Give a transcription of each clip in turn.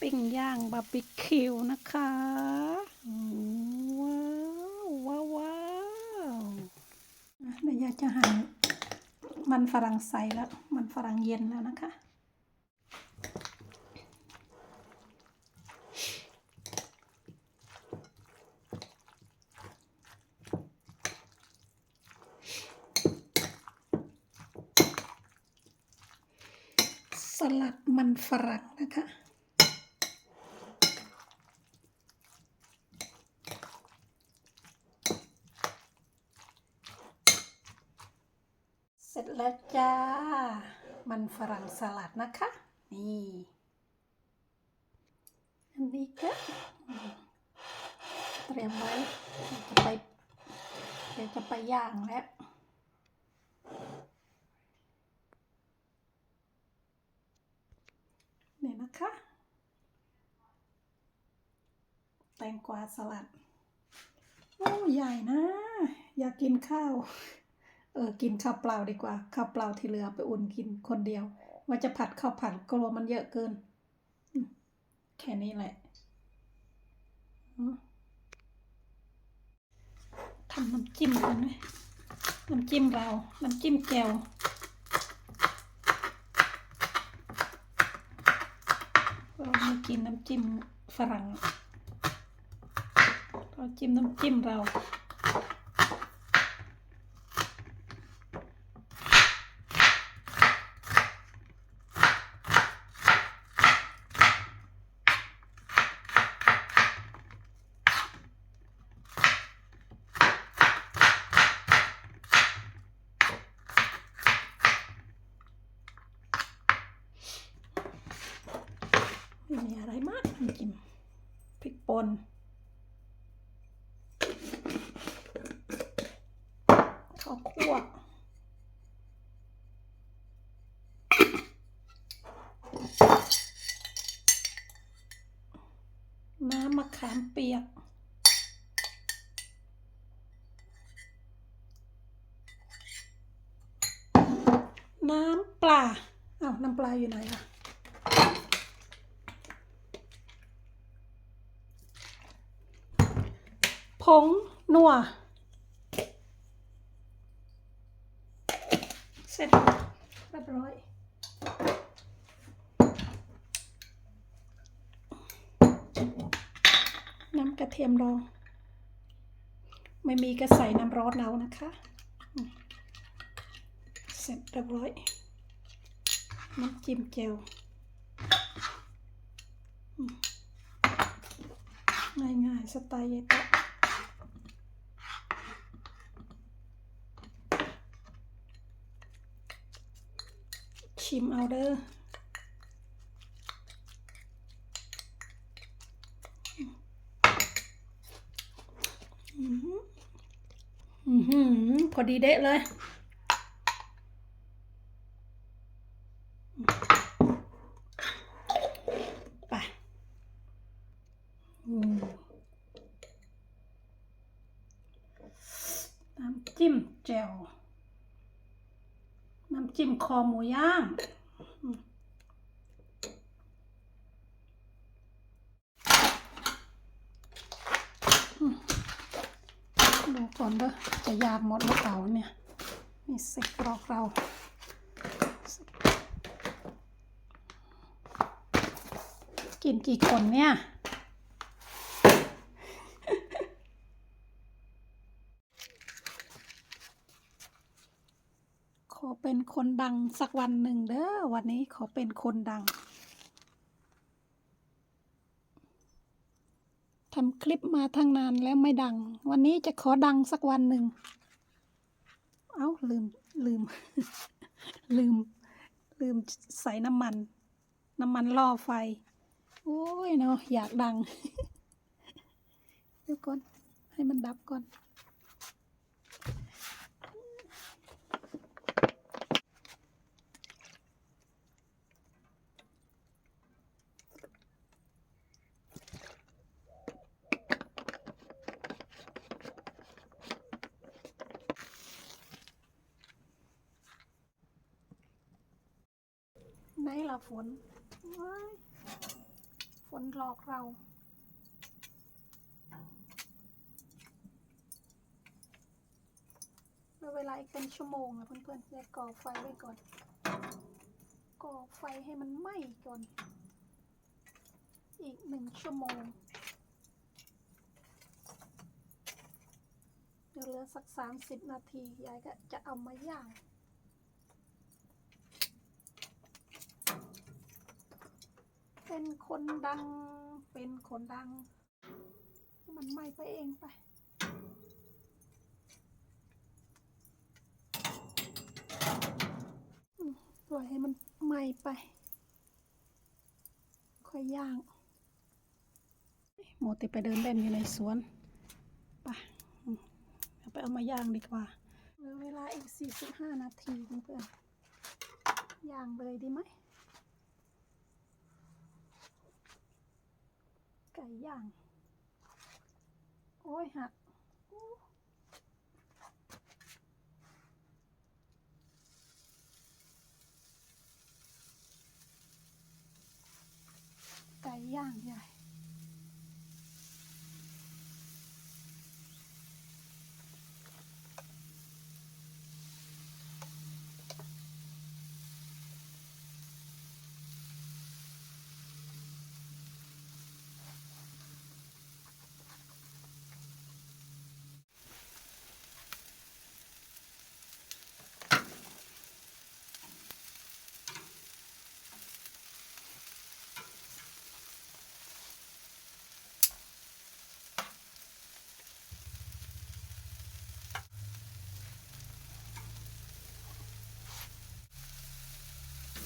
ปิ้งย่างบาร์บีคิวนะคะว้าวว้าวว้าวอะเดี๋ยวอยากจะหั่นมันฝรั่งใสแล้ว มันฝรั่งเย็นแล้วนะคะสลัดมันฝรั่งนะคะ เสร็จแล้วจ้า มันฝรั่งสลัดนะคะ นี่ อันนี้ก็เตรียมไว้จะไปเดี๋ยวจะไปย่างแล้วเนี่ยนะคะ แตงกวาสลัด โอ้ ใหญ่นะ อยากกินข้าว เออกินข้าวเปล่าดีกว่าข้าวเปล่าที่เหลือไปอุ่นกินคนเดียว ว่าจะผัดข้าวผัดกลัวมันเยอะเกิน แค่นี้แหละทำน้ำจิ้มกันไหมน้ำจิ้มเรา น้ำจิ้มแจ่วเราไม่กินน้ำจิ้มฝรั่งเราจิ้มน้ำจิ้มเรา ไม่มีอะไรมากน้ำจิ้มพริกป่นข้าวคั่วน้ำมะขามเปียก น้ำปลาอ้าวน้ำปลาอยู่ไหนล่ะ ผงนัว เสร็จเรียบร้อยน้ำกระเทียมดอง ไม่มีก็ใส่น้ำร้อนเอานะคะ เสร็จเรียบร้อยน้ำจิ้มเจลง่ายๆสไตล์เยายตะ ชิม เอาเด้อพอดีเดะเลยไปน้ำจิ้มแจ่วน้ำจิ้มคอหมูย่าง ดูก่อนเด้อจะยากหมดหรือเปล่าเนี่ย นี่ใส่กรอกเรากินกี่คนเนี่ย ขอ เป็นคนดังสักวันหนึ่งเด้อวันนี้ขอเป็นคนดังทำคลิปมาทั้งนานแล้วไม่ดัง วันนี้จะขอดังสักวันหนึ่ง เอ้าลืมลืม ลืม ลืมใส่น้ำมัน น้ำมันล่อไฟ โอ้ยเนาะอยากดัง เดี๋ยวก่อน ให้มันดับก่อน นล่ะฝนฝนหลอกเราเหลือเวลาอีกเป็นชั่วโมงอะเพื่อนๆจะก่อไฟไว้ก่อน ก่อไฟให้มันไหม้ก่อน อีกหนึ่งชั่วโมง เดี๋ยวเหลือสักสามสิบนาที ยายก็จะเอามาย่าง เป็นคนดัง เป็นคนดัง มันไหม้ไปเองไป ปล่อยให้มันไหม้ไป ค่อยย่าง โมติไปเดินเล่นอยู่ในสวนไปไปเอามาย่างดีกว่าเหลือเวลาอีก 45 นาทีเพื่อนๆย่างเลยดีไหม ก่ย่าง โอ้ยหักไก่ย่างใหญ่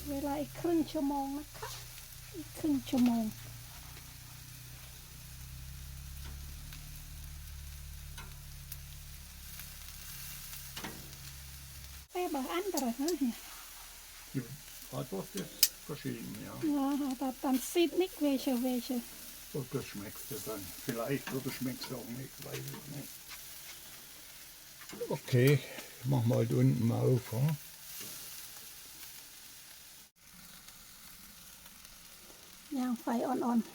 เวลาอีกครึ่งชั่วโมงนะคะ อีกครึ่งชั่วโมง Det är bara andra här. Jo, har fått det förkylning, ja. Ja, att den sitter nicht welche, welche. Och då schmeckt det dann. Vielleicht, oder schmeckt es auch nicht, weiß ich nicht. Okay, ich mach mal da unten mal auf. Hm? ย่างไฟอ่อนๆ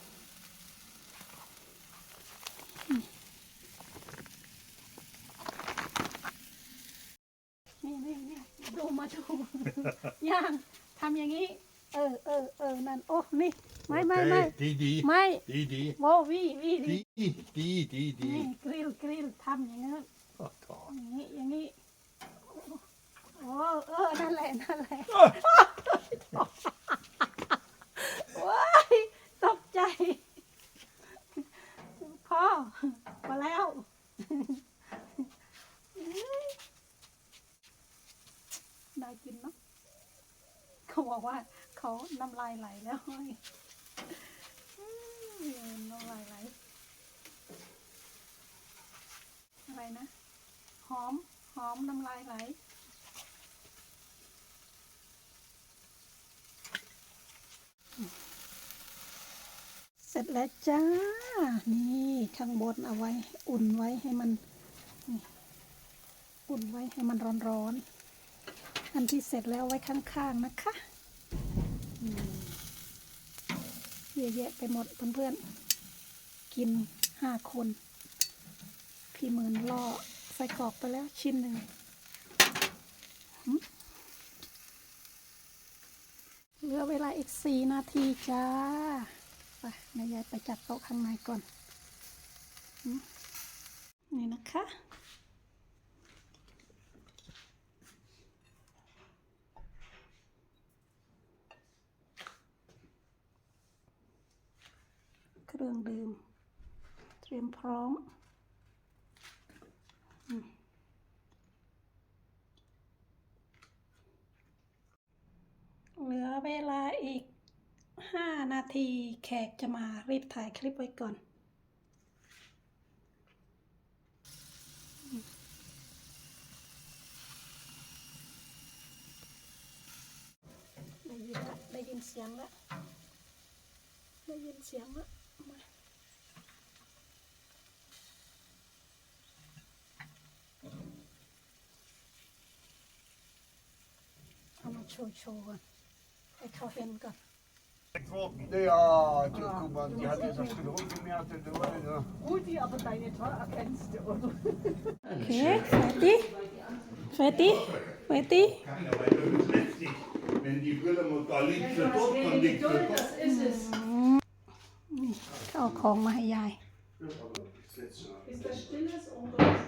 นี่นี่นี่ดูมาดูย่างทำอย่างนี้ เออเออเออนั่น โอ้ นี่ ไม่ไม่ไม่ Okej, die, die, ไม่ die, die, โววี่วี่ดี die, die, die, นี่ die. กริลกริลทำอย่างนี้ Ach, da. อย่างนี้อย่างนี้ โอ้ เออ นั่นแหละ นั่นแหละ ว้ายตกใจ พ่อมาแล้วได้กินเนาะเขาบอกว่าเขาน้ำลายไหลแล้วน้ำลายไหลอะไรนะ หอม หอมน้ำลายไหล ร็จแล้วจ้า นี่ข้างบนเอาไว้ อุ่นไว้ให้มันอุ่นไว้ให้มันร้อนๆ อันที่เสร็จแล้วไว้ข้างๆนะคะเยอะแยะไปหมดเพื่อนๆ กินห้าคน พี่หมื่นล่อใส่กรอกไปแล้วชิ้นหนึ่งเหลือเวลาอีกสี่นาทีจ้า ไปแม่ยายไปจัดโต๊ะข้างในก่อน นี่นะคะ เครื่องดื่ม เตรียมพร้อมเหลือเวลาอีก ห้านาทีแขกจะมารีบถ่ายคลิปไว้ก่อน ได้ยินละได้ยินเสียงละได้ยินเสียงละมาเอามาโชว์โชว์ก่อนให้เขาเห็นก่อน Trocken. Ja, du, guck mal, die hat jetzt auf den Rücken gemerkt, du, ja. Rudi, aber deine Tor erkennst du, oder? โอเคfertig fertig fertig Keiner, weil das ist lästig. Wenn die Brille mal da liegt, für dort, dann liegt für dort. Das ist es. เอาของมาให้ยาย Ist das stilles oder ist das